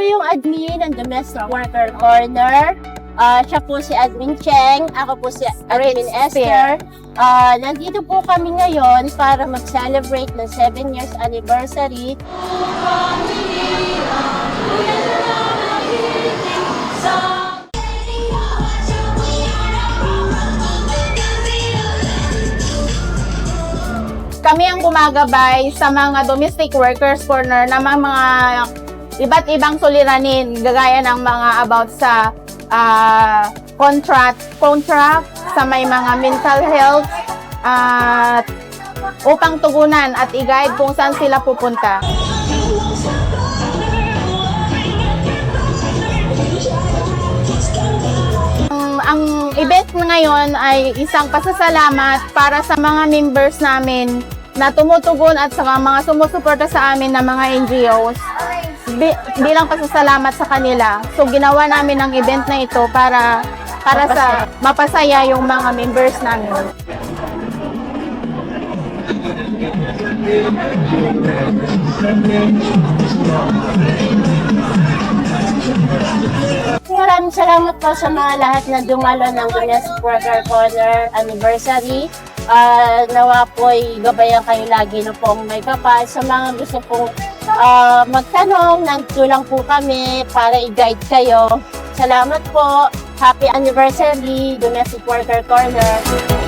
yung admin ng Domestic Worker Corner. Ah, siya po si Admin Cheng, ako po si Admin Esther. Ah, nandito po kami ngayon para mag-celebrate ng 7 years anniversary Kami ang gumagabay sa mga domestic workers corner na mga iba't ibang suliranin gagaya ng mga about sa ah, contract contract sa may mga mental health at upang tugunan at i-guide kung saan sila pupunta. Um, ang event ngayon ay isang pasasalamat para sa mga members namin na tumutugon at sa mga sumusuporta sa amin na mga NGOs bi- bilang pasasalamat sa kanila. So ginawa namin ang event na ito para para sa mapasaya yung mga members namin. Maraming salamat po sa mga lahat na dumalo ng Domestic Worker Corner Anniversary. Ah, nawa po'y gabayan kayo lagi na pong may kapal. Sa mga gusto pong ah, magtanong, nagtulang po kami para i-guide kayo. Salamat po. Happy anniversary, Domestic Worker Corner.